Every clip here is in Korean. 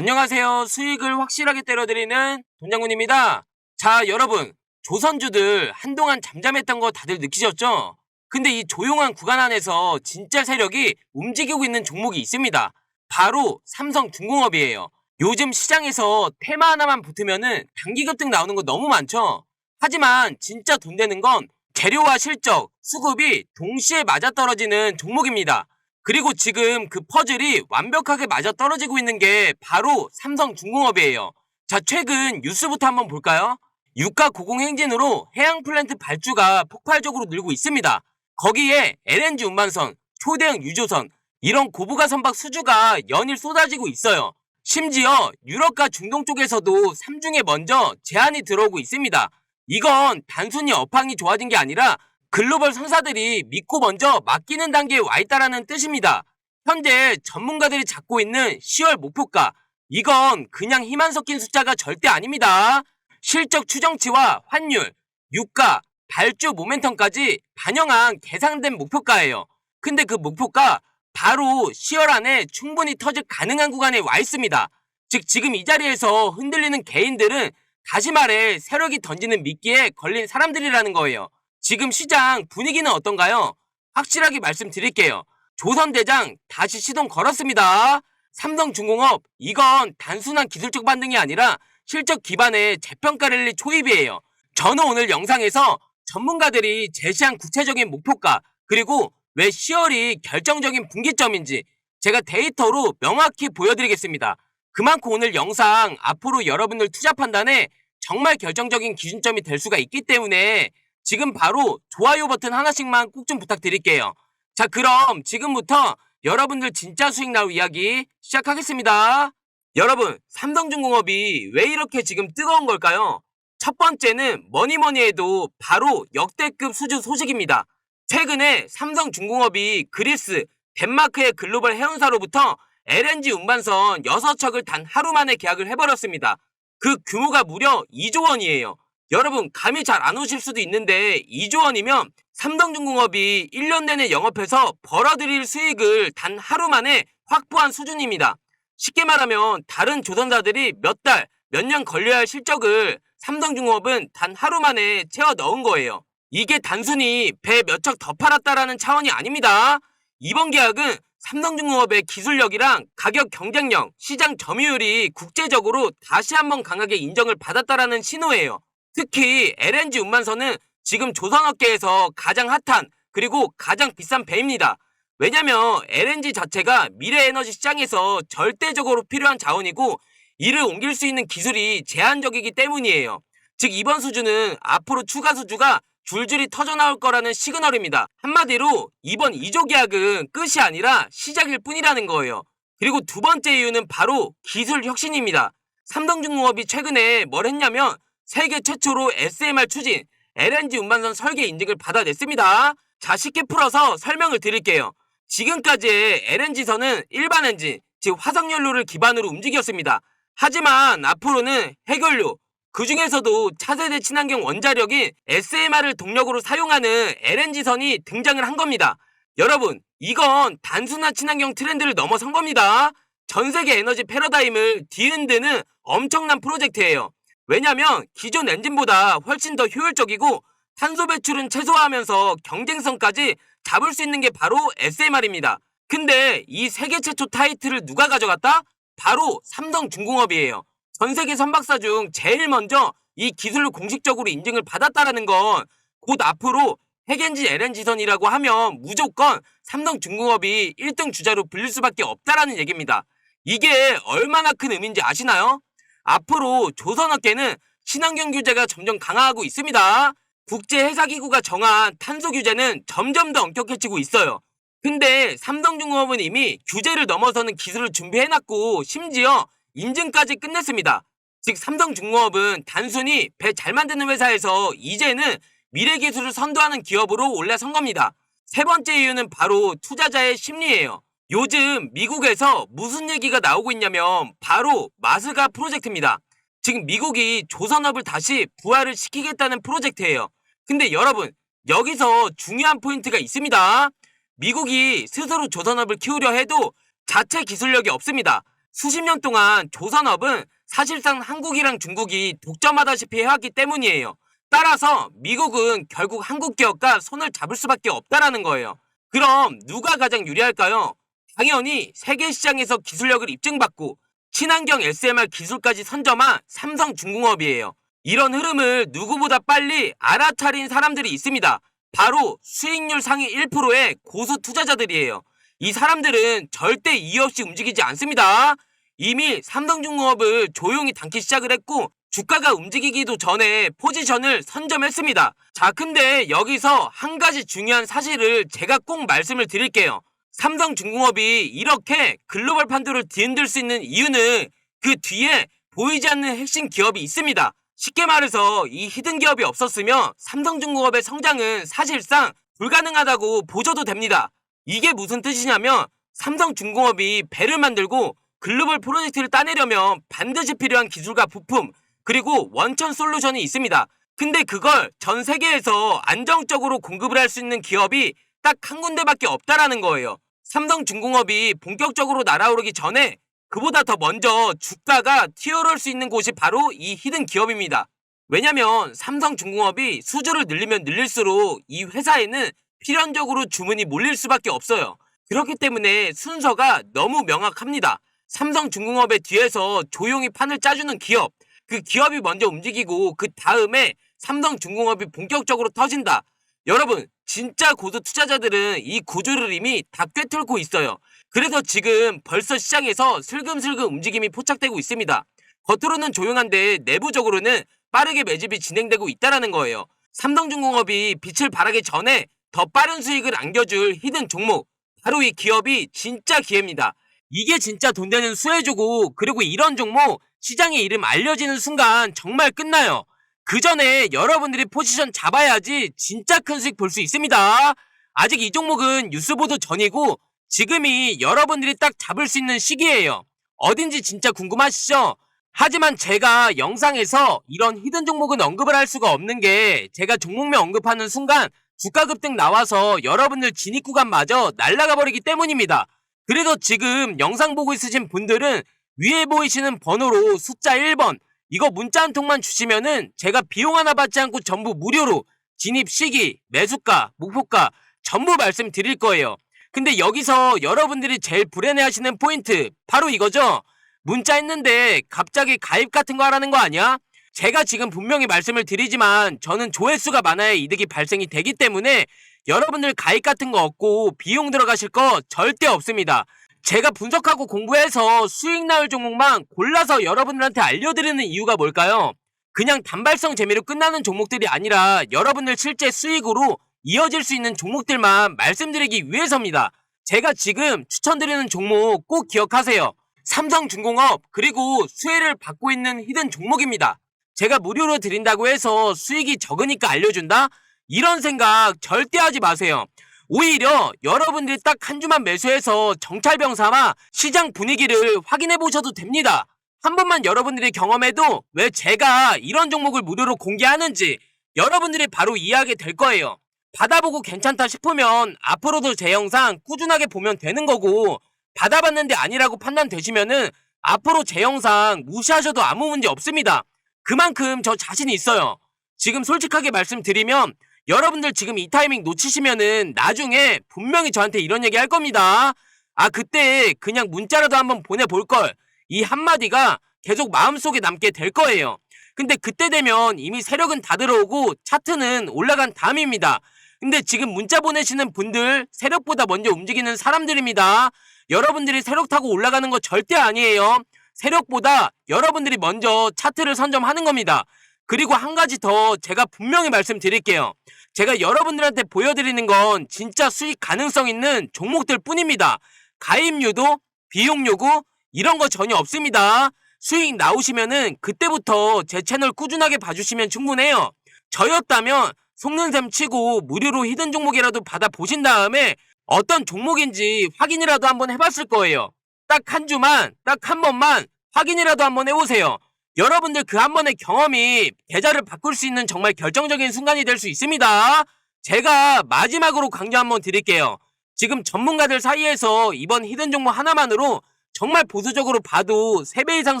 안녕하세요. 수익을 확실하게 때려드리는 돈장군입니다. 자, 여러분. 조선주들 한동안 잠잠했던 거 다들 느끼셨죠? 근데 이 조용한 구간 안에서 진짜 세력이 움직이고 있는 종목이 있습니다. 바로 삼성중공업이에요. 요즘 시장에서 테마 하나만 붙으면은 단기 급등 나오는 거 너무 많죠? 하지만 진짜 돈 되는 건 재료와 실적, 수급이 동시에 맞아떨어지는 종목입니다. 그리고 지금 그 퍼즐이 완벽하게 맞아 떨어지고 있는 게 바로 삼성중공업이에요. 자, 최근 뉴스부터 한번 볼까요? 유가 고공 행진으로 해양 플랜트 발주가 폭발적으로 늘고 있습니다. 거기에 LNG 운반선, 초대형 유조선, 이런 고부가 선박 수주가 연일 쏟아지고 있어요. 심지어 유럽과 중동 쪽에서도 3중에 먼저 제한이 들어오고 있습니다. 이건 단순히 업황이 좋아진 게 아니라 글로벌 선사들이 믿고 먼저 맡기는 단계에 와 있다라는 뜻입니다. 현재 전문가들이 잡고 있는 10월 목표가 이건 그냥 희망 섞인 숫자가 절대 아닙니다. 실적 추정치와 환율, 유가, 발주 모멘텀까지 반영한 계산된 목표가예요. 근데 그 목표가 바로 10월 안에 충분히 터질 가능한 구간에 와 있습니다. 즉 지금 이 자리에서 흔들리는 개인들은 다시 말해 세력이 던지는 미끼에 걸린 사람들이라는 거예요. 지금 시장 분위기는 어떤가요? 확실하게 말씀드릴게요. 조선대장 다시 시동 걸었습니다. 삼성중공업 이건 단순한 기술적 반등이 아니라 실적 기반의 재평가 랠리 초입이에요. 저는 오늘 영상에서 전문가들이 제시한 구체적인 목표가 그리고 왜 10월이 결정적인 분기점인지 제가 데이터로 명확히 보여드리겠습니다. 그만큼 오늘 영상 앞으로 여러분들 투자 판단에 정말 결정적인 기준점이 될 수가 있기 때문에 지금 바로 좋아요 버튼 하나씩만 꼭 좀 부탁드릴게요. 자 그럼 지금부터 여러분들 진짜 수익 나올 이야기 시작하겠습니다. 여러분 삼성중공업이 왜 이렇게 지금 뜨거운 걸까요? 첫 번째는 뭐니뭐니 해도 바로 역대급 수주 소식입니다. 최근에 삼성중공업이 그리스, 덴마크의 글로벌 해운사로부터 LNG 운반선 6척을 단 하루 만에 계약을 해버렸습니다. 그 규모가 무려 2조 원이에요. 여러분 감이 잘 안 오실 수도 있는데 2조 원이면 삼성중공업이 1년 내내 영업해서 벌어들일 수익을 단 하루 만에 확보한 수준입니다. 쉽게 말하면 다른 조선사들이 몇 달, 몇 년 걸려야 할 실적을 삼성중공업은 단 하루 만에 채워 넣은 거예요. 이게 단순히 배 몇 척 더 팔았다라는 차원이 아닙니다. 이번 계약은 삼성중공업의 기술력이랑 가격 경쟁력, 시장 점유율이 국제적으로 다시 한번 강하게 인정을 받았다라는 신호예요. 특히 LNG 운반선은 지금 조선업계에서 가장 핫한 그리고 가장 비싼 배입니다. 왜냐면 LNG 자체가 미래 에너지 시장에서 절대적으로 필요한 자원이고 이를 옮길 수 있는 기술이 제한적이기 때문이에요. 즉 이번 수주는 앞으로 추가 수주가 줄줄이 터져나올 거라는 시그널입니다. 한마디로 이번 2조 계약은 끝이 아니라 시작일 뿐이라는 거예요. 그리고 두 번째 이유는 바로 기술 혁신입니다. 삼성중공업이 최근에 뭘 했냐면 세계 최초로 SMR 추진, LNG 운반선 설계 인증을 받아냈습니다. 자, 쉽게 풀어서 설명을 드릴게요. 지금까지의 LNG선은 일반 엔진, 즉 화석연료를 기반으로 움직였습니다. 하지만 앞으로는 핵연료, 그 중에서도 차세대 친환경 원자력인 SMR을 동력으로 사용하는 LNG선이 등장을 한 겁니다. 여러분, 이건 단순한 친환경 트렌드를 넘어선 겁니다. 전 세계 에너지 패러다임을 뒤흔드는 엄청난 프로젝트예요. 왜냐면 기존 엔진보다 훨씬 더 효율적이고 탄소 배출은 최소화하면서 경쟁성까지 잡을 수 있는 게 바로 SMR입니다. 근데 이 세계 최초 타이틀을 누가 가져갔다? 바로 삼성중공업이에요. 전 세계 선박사 중 제일 먼저 이 기술을 공식적으로 인증을 받았다라는 건 곧 앞으로 핵엔진 LNG선이라고 하면 무조건 삼성중공업이 1등 주자로 불릴 수밖에 없다라는 얘기입니다. 이게 얼마나 큰 의미인지 아시나요? 앞으로 조선업계는 친환경 규제가 점점 강화하고 있습니다. 국제회사기구가 정한 탄소 규제는 점점 더 엄격해지고 있어요. 근데 삼성중공업은 이미 규제를 넘어서는 기술을 준비해놨고 심지어 인증까지 끝냈습니다. 즉 삼성중공업은 단순히 배 잘 만드는 회사에서 이제는 미래 기술을 선도하는 기업으로 올라선 겁니다. 세 번째 이유는 바로 투자자의 심리예요. 요즘 미국에서 무슨 얘기가 나오고 있냐면 바로 마스가 프로젝트입니다. 지금 미국이 조선업을 다시 부활을 시키겠다는 프로젝트예요. 근데 여러분 여기서 중요한 포인트가 있습니다. 미국이 스스로 조선업을 키우려 해도 자체 기술력이 없습니다. 수십 년 동안 조선업은 사실상 한국이랑 중국이 독점하다시피 해왔기 때문이에요. 따라서 미국은 결국 한국 기업과 손을 잡을 수밖에 없다라는 거예요. 그럼 누가 가장 유리할까요? 당연히 세계 시장에서 기술력을 입증받고 친환경 SMR 기술까지 선점한 삼성중공업이에요. 이런 흐름을 누구보다 빨리 알아차린 사람들이 있습니다. 바로 수익률 상위 1%의 고수 투자자들이에요. 이 사람들은 절대 이의 없이 움직이지 않습니다. 이미 삼성중공업을 조용히 담기 시작을 했고 주가가 움직이기도 전에 포지션을 선점했습니다. 자, 근데 여기서 한 가지 중요한 사실을 제가 꼭 말씀을 드릴게요. 삼성 중공업이 이렇게 글로벌 판도를 뒤흔들 수 있는 이유는 그 뒤에 보이지 않는 핵심 기업이 있습니다. 쉽게 말해서 이 히든 기업이 없었으면 삼성중공업의 성장은 사실상 불가능하다고 보셔도 됩니다. 이게 무슨 뜻이냐면 삼성중공업이 배를 만들고 글로벌 프로젝트를 따내려면 반드시 필요한 기술과 부품 그리고 원천 솔루션이 있습니다. 근데 그걸 전 세계에서 안정적으로 공급을 할 수 있는 기업이 딱 한 군데밖에 없다라는 거예요. 삼성 중공업이 본격적으로 날아오르기 전에 그보다 더 먼저 주가가 튀어오를 수 있는 곳이 바로 이 히든 기업입니다. 왜냐면 삼성 중공업이 수주를 늘리면 늘릴수록 이 회사에는 필연적으로 주문이 몰릴 수밖에 없어요. 그렇기 때문에 순서가 너무 명확합니다. 삼성 중공업의 뒤에서 조용히 판을 짜주는 기업, 그 기업이 먼저 움직이고 그 다음에 삼성 중공업이 본격적으로 터진다. 여러분, 진짜 고수 투자자들은 이 구조를 이미 다 꿰뚫고 있어요. 그래서 지금 벌써 시장에서 슬금슬금 움직임이 포착되고 있습니다. 겉으로는 조용한데 내부적으로는 빠르게 매집이 진행되고 있다라는 거예요. 삼성중공업이 빛을 발하기 전에 더 빠른 수익을 안겨줄 히든 종목. 바로 이 기업이 진짜 기회입니다. 이게 진짜 돈 되는 수혜주고 그리고 이런 종목 시장의 이름 알려지는 순간 정말 끝나요. 그 전에 여러분들이 포지션 잡아야지 진짜 큰 수익 볼 수 있습니다. 아직 이 종목은 뉴스 보도 전이고 지금이 여러분들이 딱 잡을 수 있는 시기예요. 어딘지 진짜 궁금하시죠? 하지만 제가 영상에서 이런 히든 종목은 언급을 할 수가 없는 게 제가 종목명 언급하는 순간 주가 급등 나와서 여러분들 진입 구간마저 날아가 버리기 때문입니다. 그래도 지금 영상 보고 있으신 분들은 위에 보이시는 번호로 숫자 1번 이거 문자 한 통만 주시면은 제가 비용 하나 받지 않고 전부 무료로 진입 시기, 매수가, 목표가 전부 말씀드릴 거예요. 근데 여기서 여러분들이 제일 불안해 하시는 포인트 바로 이거죠. 문자 했는데 갑자기 가입 같은 거 하라는 거 아니야? 제가 지금 분명히 말씀을 드리지만 저는 조회수가 많아야 이득이 발생이 되기 때문에 여러분들 가입 같은 거 없고 비용 들어가실 거 절대 없습니다. 제가 분석하고 공부해서 수익 나올 종목만 골라서 여러분들한테 알려드리는 이유가 뭘까요? 그냥 단발성 재미로 끝나는 종목들이 아니라 여러분들 실제 수익으로 이어질 수 있는 종목들만 말씀드리기 위해서입니다. 제가 지금 추천드리는 종목 꼭 기억하세요. 삼성중공업 그리고 수혜를 받고 있는 히든 종목입니다. 제가 무료로 드린다고 해서 수익이 적으니까 알려준다? 이런 생각 절대 하지 마세요. 오히려 여러분들이 딱 한 주만 매수해서 정찰병 삼아 시장 분위기를 확인해 보셔도 됩니다. 한 번만 여러분들이 경험해도 왜 제가 이런 종목을 무료로 공개하는지 여러분들이 바로 이해하게 될 거예요. 받아보고 괜찮다 싶으면 앞으로도 제 영상 꾸준하게 보면 되는 거고 받아봤는데 아니라고 판단되시면은 앞으로 제 영상 무시하셔도 아무 문제 없습니다. 그만큼 저 자신 있어요. 지금 솔직하게 말씀드리면 여러분들 지금 이 타이밍 놓치시면은 나중에 분명히 저한테 이런 얘기 할 겁니다. 아, 그때 그냥 문자라도 한번 보내볼 걸. 이 한마디가 계속 마음속에 남게 될 거예요. 근데 그때 되면 이미 세력은 다 들어오고 차트는 올라간 다음입니다. 근데 지금 문자 보내시는 분들 세력보다 먼저 움직이는 사람들입니다. 여러분들이 세력 타고 올라가는 거 절대 아니에요. 세력보다 여러분들이 먼저 차트를 선점하는 겁니다. 그리고 한 가지 더 제가 분명히 말씀드릴게요. 제가 여러분들한테 보여드리는 건 진짜 수익 가능성 있는 종목들 뿐입니다. 가입 유도, 비용 요구 이런 거 전혀 없습니다. 수익 나오시면은 그때부터 제 채널 꾸준하게 봐주시면 충분해요. 저였다면 속는 셈 치고 무료로 히든 종목이라도 받아 보신 다음에 어떤 종목인지 확인이라도 한번 해봤을 거예요. 딱 한 주만, 딱 한 번만 확인이라도 한번 해보세요. 여러분들 그 한 번의 경험이 계좌를 바꿀 수 있는 정말 결정적인 순간이 될 수 있습니다. 제가 마지막으로 강조 한번 드릴게요. 지금 전문가들 사이에서 이번 히든 종목 하나만으로 정말 보수적으로 봐도 3배 이상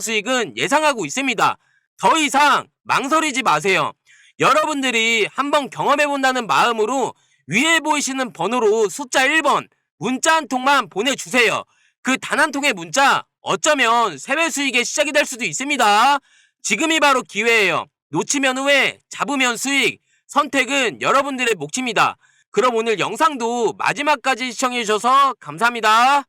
수익은 예상하고 있습니다. 더 이상 망설이지 마세요. 여러분들이 한번 경험해본다는 마음으로 위에 보이시는 번호로 숫자 1번 문자 한 통만 보내주세요. 그 단 한 통의 문자 어쩌면 3배 수익의 시작이 될 수도 있습니다. 지금이 바로 기회예요. 놓치면 후회, 잡으면 수익. 선택은 여러분들의 몫입니다. 그럼 오늘 영상도 마지막까지 시청해주셔서 감사합니다.